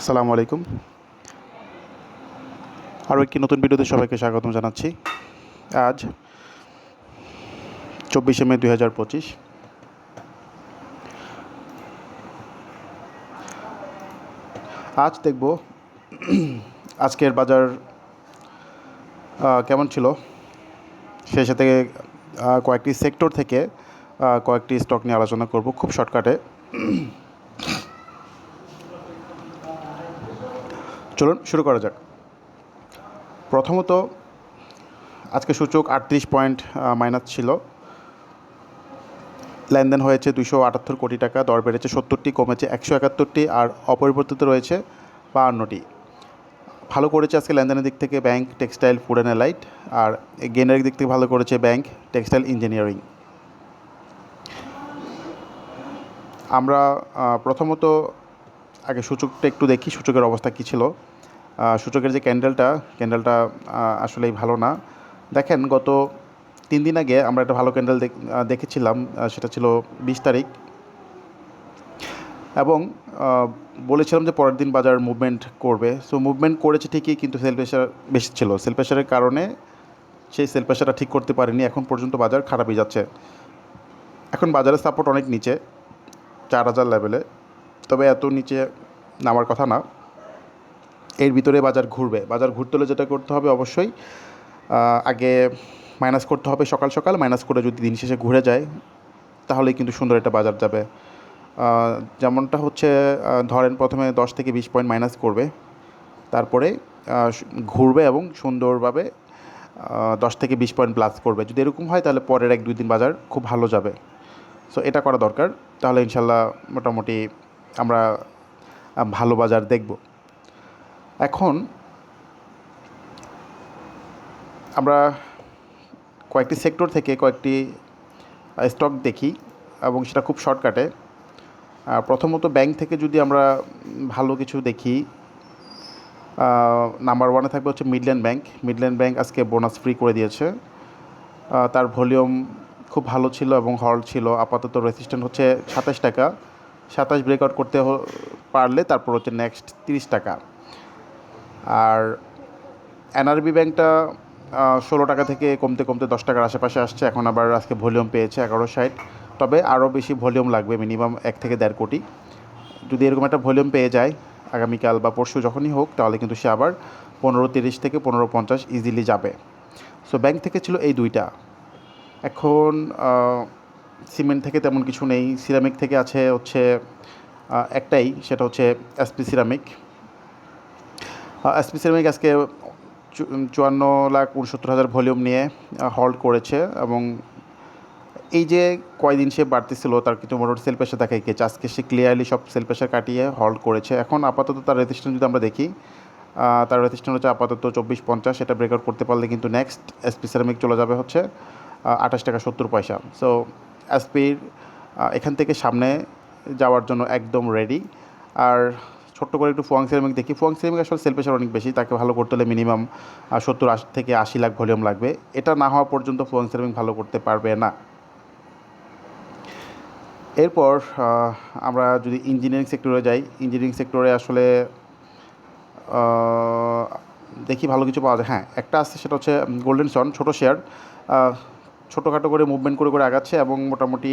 আসসালামু আলাইকুম। আরও একটি নতুন ভিডিওতে সবাইকে স্বাগতম জানাচ্ছি। আজ চব্বিশে মে দুই হাজার পঁচিশ। আজ দেখব আজকের বাজার কেমন ছিল। সেই সাথে কয়েকটি সেক্টর থেকে কয়েকটি স্টক নিয়ে আলোচনা করব খুব শর্টকাটে চলুন শুরু করা যাক। প্রথমত, আজকে সূচক আটত্রিশ পয়েন্ট মাইনাস ছিল। লেনদেন হয়েছে দুশো আটাত্তর কোটি টাকা, দর বেড়েছে সত্তরটি, কমেছে একশো একাত্তরটি আর অপরিবর্তিত রয়েছে বাহান্নটি। ভালো করেছে আজকে লেনদেনের দিক থেকে bank, textile, food and allied আর গেনের দিক থেকে ভালো করেছে ব্যাংক, টেক্সটাইল ইঞ্জিনিয়ারিং। আমরা প্রথমত আগে সূচকটা একটু দেখি সূচকের অবস্থা কী ছিল। সূচকের যে ক্যান্ডেলটা ক্যান্ডেলটা আসলেই ভালো না। দেখেন, গত তিন দিন আগে আমরা একটা ভালো ক্যান্ডেল দেখেছিলাম সেটা ছিল বিশ তারিখ। এবং বলেছিলাম যে পরের দিন বাজার মুভমেন্ট করবে। সো মুভমেন্ট করেছে ঠিকই, কিন্তু সেল প্রেশার বেশি ছিল। সেল প্রেশারের কারণে সেই সেল প্রেশারটা ঠিক করতে পারেনি। এখন পর্যন্ত বাজার খারাপই যাচ্ছে। এখন বাজারের সাপোর্ট অনেক নিচে, চার হাজার লেভেলে তবে এত নিচে নামার কথা না। এর ভিতরে বাজার ঘুরবে। বাজার ঘুরতে হলে যেটা করতে হবে অবশ্যই আগে মাইনাস করতে হবে সকাল সকাল। মাইনাস করে যদি দিন শেষে ঘুরে যায়, তাহলেই কিন্তু সুন্দর একটা বাজার যাবে। যেমনটা হচ্ছে ধরেন প্রথমে দশ থেকে বিশ পয়েন্ট মাইনাস করবে। তারপরে ঘুরবে এবং সুন্দরভাবে দশ থেকে বিশ পয়েন্ট প্লাস করবে। যদি এরকম হয়, তাহলে পরের এক দুই দিন বাজার খুব ভালো যাবে। সো এটা করা দরকার। তাহলে ইনশাল্লাহ মোটামুটি আমরা ভালো বাজার দেখব। এখন আমরা কয়েকটি সেক্টর থেকে কয়েকটি স্টক দেখি এবং সেটা খুব শর্টকাটে প্রথমত ব্যাংক থেকে যদি আমরা ভালো কিছু দেখি নাম্বার ওয়ানে থাকবে হচ্ছে মিডল্যান্ড ব্যাংক মিডল্যান্ড ব্যাংক আজকে বোনাস ফ্রি করে দিয়েছে। তার ভলিউম খুব ভালো ছিল এবং হল ছিল। আপাতত রেসিস্ট্যান্ট হচ্ছে সাতাশ টাকা। সাতাশ ব্রেকআউট করতে পারলে তারপর হচ্ছে নেক্সট তিরিশ টাকা। আর এনআরবি ব্যাংকটা ষোলো টাকা থেকে কমতে কমতে দশ টাকার আশেপাশে আসছে। এখন আবার আজকে ভলিউম পেয়েছে এগারো ষাট। তবে আরও বেশি ভলিউম লাগবে, মিনিমাম এক থেকে দেড় কোটি। যদি এরকম একটা ভলিউম পেয়ে যায়, আগামীকাল বা পরশু যখনই হোক, তাহলে কিন্তু সে আবার পনেরো তিরিশ থেকে পনেরো পঞ্চাশ ইজিলি যাবে। সো ব্যাংক থেকে ছিল এই দুইটা। এখন সিমেন্ট থেকে তেমন কিছু নেই। সিরামিক থেকে আছে হচ্ছে একটাই, সেটা হচ্ছে এসপি সিরামিক এসপি সিরামিক আজকে চুয়ান্ন লাখ উনসত্তর হাজার ভলিউম নিয়ে হল্ড করেছে এবং এই যে কয়দিন সে বাড়তেছিল, তার কিন্তু মোটামুটি সেল প্রেশার দেখাই গেছে আজকে সে ক্লিয়ারলি সব সেল প্রেশার কাটিয়ে হল্ড করেছে। এখন আপাতত তার রেজিস্ট্যান্ট যদি আমরা দেখি তার রেজিস্ট্যান্ট হচ্ছে আপাতত চব্বিশ পঞ্চাশ। এটা ব্রেকআউট করতে পারলে কিন্তু নেক্সট এসপি সেরামিক চলে যাবে হচ্ছে আঠাশ টাকা সত্তর পয়সা। সো এসপির এখান থেকে সামনে যাওয়ার জন্য একদম রেডি আর ছোট্ট করে একটু ফুয়াং সিরামিক দেখি। ফুয়াং সিরামিক আসলে সেল প্রেশার অনেক বেশি, তাকে ভালো করতে হলে মিনিমাম সত্তর আশি থেকে আশি লাখ ভলিউম লাগবে। এটা না হওয়া পর্যন্ত ফুয়াং সিরামিক ভালো করতে পারবে না। এরপর আমরা যদি ইঞ্জিনিয়ারিং সেক্টরে যাই ইঞ্জিনিয়ারিং সেক্টরে আসলে দেখি ভালো কিছু পাওয়া যায়। হ্যাঁ একটা আছে, সেটা হচ্ছে গোল্ডেন সন ছোটো শেয়ার ছোটোখাটো করে মুভমেন্ট করে করে আগাচ্ছে এবং মোটামুটি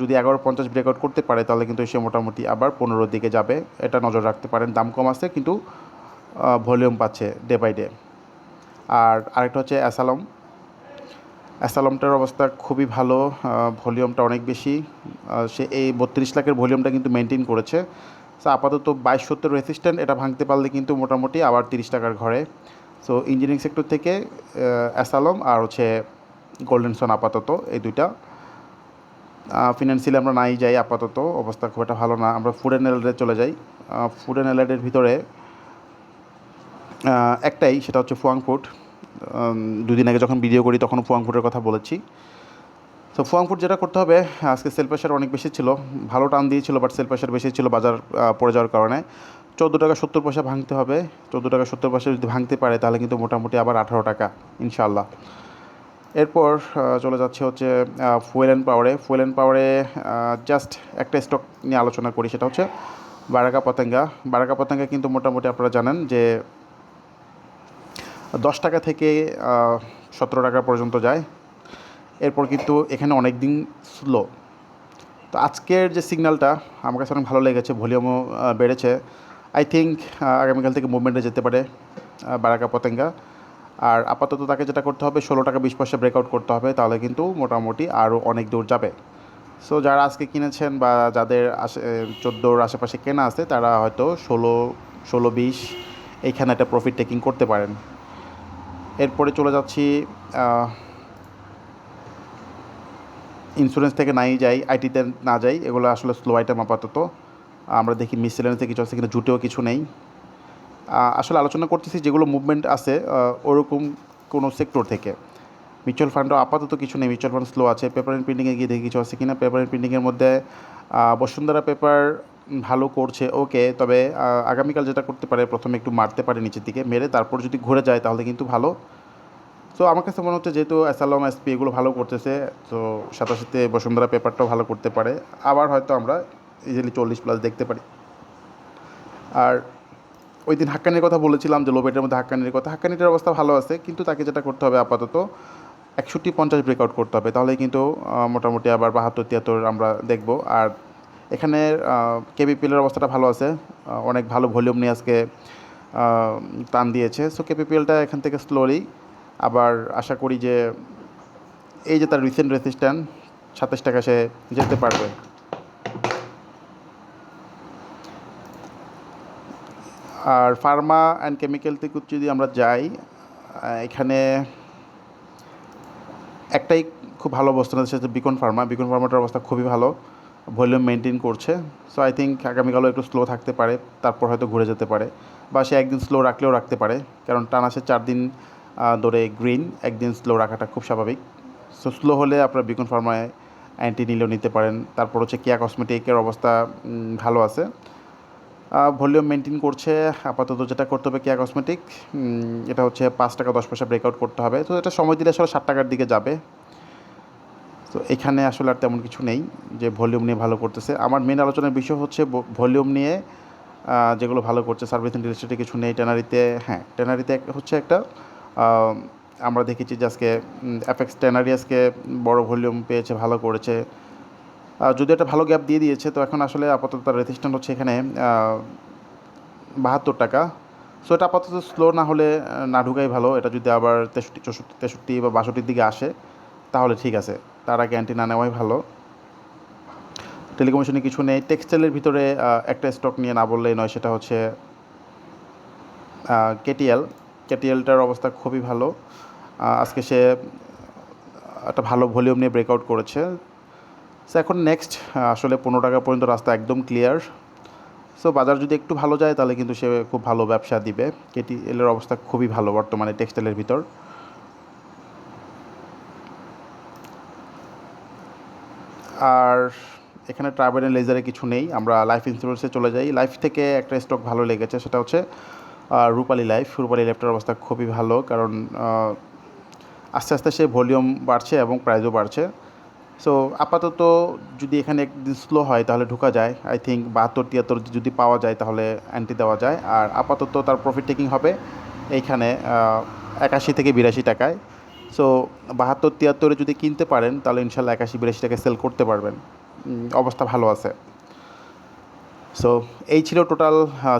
যদি এগারো পঞ্চাশ ব্রেকআউট করতে পারে, তাহলে কিন্তু সে মোটামুটি আবার পনেরোর দিকে যাবে। এটা নজর রাখতে পারেন, দাম কম আছে কিন্তু ভলিউম পাচ্ছে ডে বাই ডে আর আরেকটা হচ্ছে অ্যাসালম অ্যাসালমটার অবস্থা খুবই ভালো ভলিউমটা অনেক বেশি। সে এই বত্রিশ লাখের ভলিউমটা কিন্তু মেনটেন করেছে। সো আপাতত বাইশ সত্তর রেসিস্ট্যান্ট এটা ভাঙতে পারলে কিন্তু মোটামুটি আবার তিরিশ টাকার ঘরে। সো ইঞ্জিনিয়ারিং সেক্টর থেকে অ্যাসালম আর হচ্ছে গোল্ডেন সন আপাতত, এই দুইটা। ফিনান্সিয়ালি আমরা নাই যাই, আপাতত অবস্থা খুব একটা ভালো না। আমরা ফুড অ্যান্ড এলাইডে চলে যাই। ফুড অ্যান্ড এলাইডের ভিতরে একটাই, সেটা হচ্ছে ফুয়াং ফুড। দুদিন আগে যখন ভিডিও করি, তখন ফুয়াং ফুডের কথা বলেছি। তো ফুয়াং ফুড যেটা করতে হবে, আজকে সেল প্রেশার অনেক বেশি ছিল। ভালো টান দিয়েছিল বাট সেল প্রেশার বেশি ছিল বাজার পড়ে যাওয়ার কারণে। চোদ্দ টাকা সত্তর পয়সা ভাঙতে হবে। চোদ্দ টাকা সত্তর পয়সা যদি ভাঙতে পারে, তাহলে কিন্তু মোটামুটি আবার আঠারো টাকা ইনশাল্লাহ এরপর চলে যাচ্ছে হচ্ছে ফুয়েল অ্যান্ড পাওয়ারে ফুয়েল অ্যান্ড পাওয়ারে জাস্ট একটা স্টক নিয়ে আলোচনা করি, সেটা হচ্ছে বারাকা পতেঙ্গা। বারাকা পতেঙ্গা কিন্তু মোটামুটি আপনারা জানেন যে দশ টাকা থেকে সতেরো টাকা পর্যন্ত যায়। এরপর কিন্তু এখানে অনেক দিন স্লো তো আজকের যে সিগন্যালটা আমার কাছে অনেক ভালো লেগেছে ভলিউমও বেড়েছে। আই থিঙ্ক আগামীকাল থেকে মুভমেন্টে যেতে পারে বারাকা পতেঙ্গা। আর আপাতত তাকে যেটা করতে হবে, ষোলো টাকা বিশ পয়সা ব্রেকআউট করতে হবে, তাহলে কিন্তু মোটামুটি আরও অনেক দূর যাবে। সো যারা আজকে কিনেছেন বা যাদের আশে চোদ্দোর আশেপাশে কেনা আছে, তারা হয়তো ষোলো ষোলো বিশ এইখানে একটা প্রফিট টেকিং করতে পারেন। এরপরে চলে যাচ্ছি ইন্স্যুরেন্স থেকে নাই যাই আইটিতে না যাই, এগুলো আসলে স্লো আইটেম আপাতত। আমরা দেখি মিসেলেন্সে কিছু আছে কিন্তু জুটেও কিছু নেই। আসলে আলোচনা করতেছি যেগুলো মুভমেন্ট আছে ওরকম কোনো সেক্টর থেকে। মিউচুয়াল ফান্ডও আপাতত কিছু নেই মিউচুয়াল ফান্ড স্লো আছে পেপার অ্যান্ড প্রিন্টিংয়ে গিয়ে দেখি কিছু আছে কিনা পেপার অ্যান্ড প্রিন্টিংয়ের মধ্যে বসুন্ধরা পেপার ভালো করছে ওকে তবে আগামীকাল যেটা করতে পারে, প্রথমে একটু মারতে পারে নিচের দিকে, মেরে তারপর যদি ঘুরে যায় তাহলে কিন্তু ভালো। তো আমার কাছে মনে হচ্ছে যেহেতু অ্যাসালম এসপি এগুলো ভালো করতেছে, তো সাথে বসুন্ধরা পেপারটাও ভালো করতে পারে। আবার হয়তো আমরা ইজিলি চল্লিশ প্লাস দেখতে পারি। আর ওই দিন হাক্কানির কথা বলেছিলাম যে লোবেটের মধ্যে হাক্কানির কথা। হাক্কানিটার অবস্থা ভালো আছে, কিন্তু তাকে যেটা করতে হবে আপাতত, একষট্টি পঞ্চাশ ব্রেকআউট করতে হবে। তাহলে কিন্তু মোটামুটি আবার বাহাত্তর, তিয়াত্তর আমরা দেখব। আর এখানে কেবিপিএলের অবস্থাটা ভালো আছে। অনেক ভালো ভলিউম নিয়ে আজকে টান দিয়েছে। সো কেপিপিএলটা এখান থেকে স্লোলি আবার আশা করি যে, এই যে তার রিসেন্ট রেসিস্ট্যান্ট সাতাশ টাকা সে যেতে পারবে। আর ফার্মা অ্যান্ড কেমিক্যাল থেকে যদি আমরা যাই এখানে একটাই খুব ভালো অবস্থান আছে, সেটা বিকন ফার্মা বিকন ফার্মাটার অবস্থা খুবই ভালো ভলিউম মেনটেন করছে। সো আই থিঙ্ক আগামীকালও একটু স্লো থাকতে পারে, তারপর হয়তো ঘুরে যেতে পারে। বা সে একদিন স্লো রাখলেও রাখতে পারে, কারণ টানা সে চার দিন ধরে গ্রিন একদিন স্লো রাখাটা খুব স্বাভাবিক। সো স্লো হলে আপনার বিকন ফার্মায় অ্যান্টি নিলেও নিতে পারেন। তারপর হচ্ছে কেয়া কসমেটিকের অবস্থা ভালো আছে। ভলিউম মেনটেন করছে, আপাতত যেটা করতে হবে কেয়া কসমেটিক এটা হচ্ছে পাঁচ টাকা, দশ পয়সা ব্রেকআউট করতে হবে। তো এটা সময় দিলে আসলে ষাট টাকার দিকে যাবে। তো এখানে আসলে আর তেমন কিছু নেই যে ভলিউম নিয়ে ভালো করতেছে। আমার মেন আলোচনার বিষয় হচ্ছে ভলিউম নিয়ে যেগুলো ভালো করছে সার্ভিস ইন্ডাস্ট্রিতে কিছু নেই, ট্যানারিতে হ্যাঁ ট্যানারিতে হচ্ছে একটা আমরা দেখেছি যে আজকে অ্যাপেক্স ট্যানারি আজকে বড় ভলিউম পেয়েছে, ভালো করেছে। যদি একটা ভালো গ্যাপ দিয়ে দিয়েছে, তো এখন আসলে আপাতত তার রেজিস্ট্যান্ট হচ্ছে এখানে বাহাত্তর টাকা। সো এটা আপাতত স্লো না হলে না ঢুকাই ভালো। এটা যদি আবার তেষট্টি, চৌষট্টি, তেষট্টি বা বাষট্টির দিকে আসে, তাহলে ঠিক আছে। তার আগে অ্যান্টি না নেওয়াই ভালো। টেলিকমিশনে কিছু নেই। টেক্সটাইলের ভিতরে একটা স্টক নিয়ে না বললেই নয়, সেটা হচ্ছে কেটিএল কেটিএলটার অবস্থা খুবই ভালো। আজকে সে একটা ভালো ভলিউম নিয়ে ব্রেকআউট করেছে। সো এখন নেক্সট আসলে পনেরো টাকা পর্যন্ত রাস্তা একদম ক্লিয়ার সো বাজার যদি একটু ভালো যায়, তাহলে কিন্তু সে খুব ভালো ব্যবসা দিবে। কেটিএলের অবস্থা খুবই ভালো বর্তমানে টেক্সটাইলের ভিতর। আর এখানে ট্রাভেল অ্যান্ড লেজারে কিছু নেই। আমরা লাইফ ইন্স্যুরেন্সে চলে যাই। লাইফ থেকে একটা স্টক ভালো লেগেছে, সেটা হচ্ছে রূপালী লাইফ রূপালী লাইফটার অবস্থা খুবই ভালো, কারণ আস্তে আস্তে সে ভলিউম বাড়ছে এবং প্রাইসও বাড়ছে। সো আপাতত যদি এখানে একদিন স্লো হয়, তাহলে ঢোকা যায়। আই থিঙ্ক বাহাত্তর, তিয়াত্তর যদি পাওয়া যায়, তাহলে অ্যান্টি দেওয়া যায়। আর আপাতত তার প্রফিট টেকিং হবে এইখানে একাশি থেকে বিরাশি টাকায়। সো বাহাত্তর, তিয়াত্তরে যদি কিনতে পারেন, তাহলে ইনশাল্লাহ একাশি, বিরাশি টাকায় সেল করতে পারবেন। অবস্থা ভালো আছে। সো এই ছিল টোটাল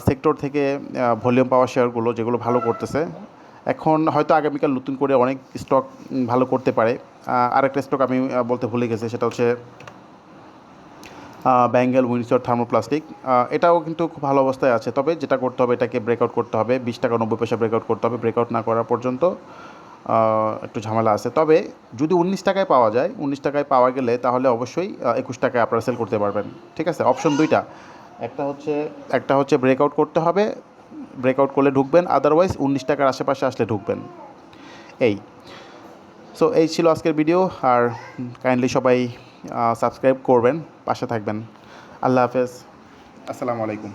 সেক্টর থেকে ভলিউম পাওয়া শেয়ারগুলো যেগুলো ভালো করতেছে। এখন হয়তো আগামীকাল নতুন করে অনেক স্টক ভালো করতে পারে। আরেকটা স্টক আমি বলতে ভুলে গেছি, সেটা হচ্ছে ব্যাঙ্গেল উইন্ডসর থার্মোপ্লাস্টিক এটাও কিন্তু খুব ভালো অবস্থায় আছে, তবে যেটা করতে হবে, এটাকে ব্রেকআউট করতে হবে, বিশ টাকা নব্বই পয়সা ব্রেকআউট করতে হবে ব্রেকআউট না করা পর্যন্ত একটু ঝামেলা আছে। তবে যদি উনিশ টাকায় পাওয়া যায়, উনিশ টাকায় পাওয়া গেলে তাহলে অবশ্যই একুশ টাকায় আপনারা সেল করতে পারবেন, ঠিক আছে? অপশন দুইটা, একটা হচ্ছে একটা হচ্ছে ব্রেকআউট করতে হবে ব্রেকআউট করলে ঢুকবেন আদারওয়াইজ উনিশ টাকার আশেপাশে আসলে ঢুকবেন। এই সো এই ছিল আজকের ভিডিও আর কাইন্ডলি সবাই সাবস্ক্রাইব করবেন, পাশে থাকবেন। আল্লাহ হাফেজ। আসসালামু আলাইকুম।